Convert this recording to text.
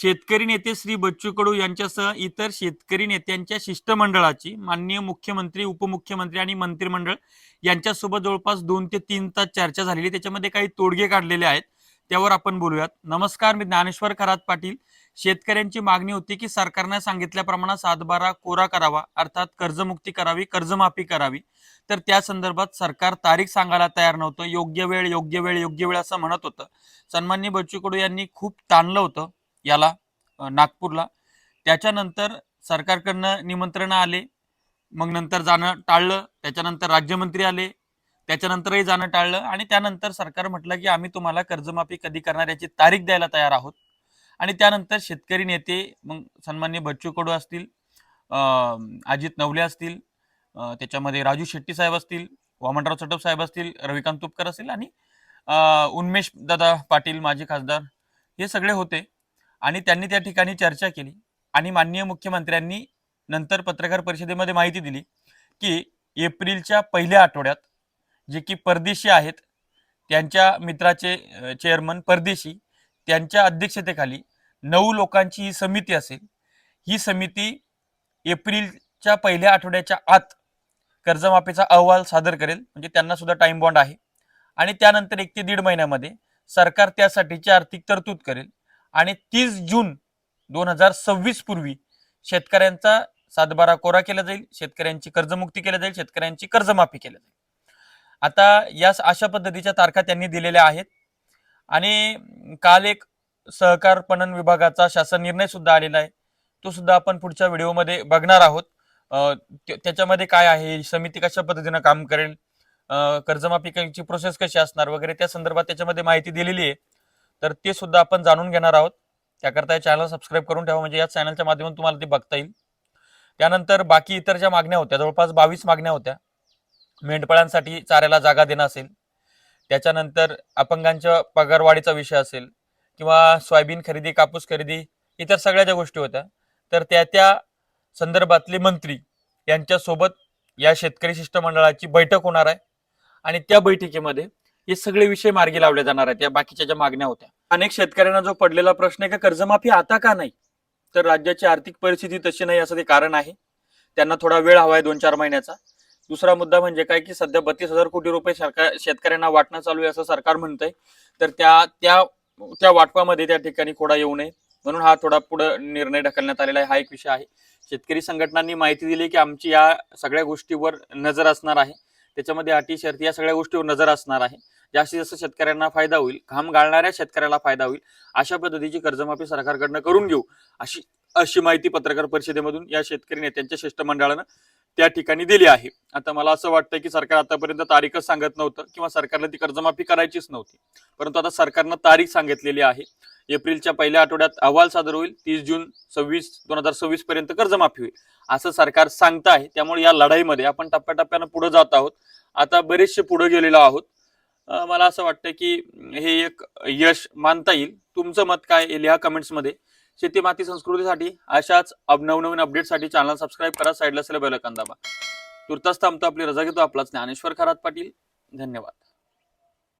शेतकरी नेते श्री बच्चू कडू यांच्यासह इतर शेतकरी नेत्यांच्या शिष्टमंडळाची माननीय मुख्यमंत्री उपमुख्यमंत्री आणि मंत्रिमंडळ यांच्यासोबत जवळपास दोन ते तीन तास चर्चा झालेली त्याच्यामध्ये काही तोडगे काढलेले आहेत. त्यावर आपण बोलूयात. नमस्कार मी ज्ञानेश्वर खरात पाटील. शेतकऱ्यांची मागणी होती की सरकारने सांगितल्याप्रमाणे सातबारा कोरा करावा अर्थात कर्जमुक्ती करावी कर्जमाफी करावी. तर त्या संदर्भात सरकार तारीख सांगायला तयार नव्हतं. योग्य वेळ योग्य वेळ योग्य वेळ असं म्हणत होतं. सन्माननीय बच्चू कडू यांनी खूप ताणलं होतं. याला नागपूरला. त्याच्यानंतर सरकारकडनं निमंत्रण आले. मग नंतर जाणं टाळलं. त्याच्यानंतर राज्यमंत्री आले. त्याच्यानंतरही जाणं टाळलं. आणि त्यानंतर सरकार म्हटलं की आम्ही तुम्हाला कर्जमाफी कधी करणार याची तारीख द्यायला तयार आहोत. आणि त्यानंतर शेतकरी नेते मग सन्मान्य बच्चू कडू असतील अजित नवले असतील त्याच्यामध्ये राजू शेट्टी साहेब असतील वामनराव चटप साहेब असतील रविकांत तुपकर असतील आणि उन्मेश उन्मेष दादा पाटील माजी खासदार हे सगळे होते. आणि त्यांनी त्या ठिकाणी चर्चा केली आणि माननीय मुख्यमंत्र्यांनी नंतर पत्रकार परिषदेमध्ये माहिती दिली की एप्रिलच्या पहिल्या आठवड्यात जे की परदेशी आहेत त्यांच्या मित्राचे चेअरमन परदेशी त्यांच्या अध्यक्षतेखाली नऊ लोकांची ही समिती असेल. ही समिती एप्रिलच्या पहिल्या आठवड्याच्या आत कर्जमाफीचा अहवाल सादर करेल. म्हणजे त्यांना सुद्धा टाइम बॉन्ड आहे. आणि त्यानंतर एक ते दीड महिन्यामध्ये सरकार त्यासाठीची आर्थिक तरतूद करेल. आणि तीस जून दोन हजार सव्वीस पूर्वी शेतकऱ्यांचा सातबारा कोरा केला जाईल शेतकऱ्यांची कर्जमुक्ती केली जाईल शेतकऱ्यांची कर्जमाफी केली जाईल. आता या अशा पद्धतीच्या तारखा त्यांनी दिलेल्या आहेत. आणि काल एक सहकार पणन विभागाचा शासन निर्णय सुद्धा आलेला आहे. तो सुद्धा आपण पुढच्या व्हिडिओमध्ये बघणार आहोत. त्याच्यामध्ये काय आहे? समिती कशा पद्धतीनं काम करेल? कर्जमाफी प्रोसेस कशी असणार? वगैरे त्या संदर्भात त्याच्यामध्ये माहिती दिलेली आहे. तर ते सुद्धा आपण जाणून घेणार आहोत. त्याकरता या चॅनल सबस्क्राईब करून ठेवा म्हणजे या चॅनलच्या माध्यमातून तुम्हाला ते बघता येईल. त्यानंतर बाकी इतर ज्या मागण्या होत्या जवळपास बावीस मागण्या होत्या मेंढपाळांसाठी चाऱ्याला जागा देणं असेल त्याच्यानंतर अपंगांच्या पगारवाढीचा विषय असेल किंवा सोयाबीन खरेदी कापूस खरेदी इतर सगळ्या ज्या गोष्टी होत्या तर त्या त्या संदर्भातले मंत्री यांच्यासोबत या शेतकरी शिष्टमंडळाची बैठक होणार आहे. आणि त्या बैठकीमध्ये हे सगळे विषय मार्गी लावले जाणार आहेत या बाकीच्या ज्या मागण्या होत्या. अनेक शेतकऱ्यांना जो पडलेला प्रश्न आहे का कर्जमाफी आता का नाही? तर राज्याची आर्थिक परिस्थिती तशी नाही असं ते कारण आहे. त्यांना थोडा वेळ हवा आहे दोन चार महिन्याचा. दुसरा मुद्दा म्हणजे काय की सध्या बत्तीस हजार कोटी रुपये सरकार शेतकऱ्यांना वाटणं चालू आहे असं सरकार म्हणतंय. तर त्या त्या त्या वाटपामध्ये त्या ठिकाणी खोडा येऊ नये. म्हणून हा थोडा पुढे निर्णय ढकलण्यात आलेला आहे. हा एक विषय आहे. शेतकरी संघटनांनी माहिती दिली की आमची या सगळ्या गोष्टीवर नजर असणार आहे. त्याच्यामध्ये अटी शर्ती या सगळ्या गोष्टीवर नजर असणार आहे. जास्तीत जास्त शेतकऱ्यांना फायदा होईल घाम गाळणाऱ्या शेतकऱ्याला फायदा होईल अशा पद्धतीची कर्जमाफी सरकारकडनं करून घेऊ अशी अशी माहिती पत्रकार परिषदेमधून या शेतकरी नेत्यांच्या शिष्टमंडळानं त्या ठिकाणी दिली आहे. आता मला असं वाटतं की सरकार आतापर्यंत तारीखच सांगत नव्हतं किंवा सरकारला ती कर्जमाफी करायचीच नव्हती. परंतु आता सरकारनं तारीख सांगितलेली आहे. एप्रिलच्या पहिल्या आठवड्यात अहवाल सादर होईल तीस जून सव्वीस दोन हजार सव्वीस पर्यंत कर्जमाफी होईल. असं सरकार सांगत आहे त्यामुळे या लढाईमध्ये आपण टप्प्याटप्प्यानं पुढे जात आहोत. आता बरेचसे पुढे गेलेलो आहोत. मला असं वाटतं की हे एक यश मानता येईल. तुमचं मत काय लिहा कमेंट्समध्ये शेती माती संस्कृतीसाठी अशाच नवनवीन अपडेटसाठी चॅनल सबस्क्राईब करा. साईडला असलेला बेलकन दाबा. तुर्तास थांबतो. आपली रजा घेतो. आपलाच ज्ञानेश्वर खरात पाटील. धन्यवाद.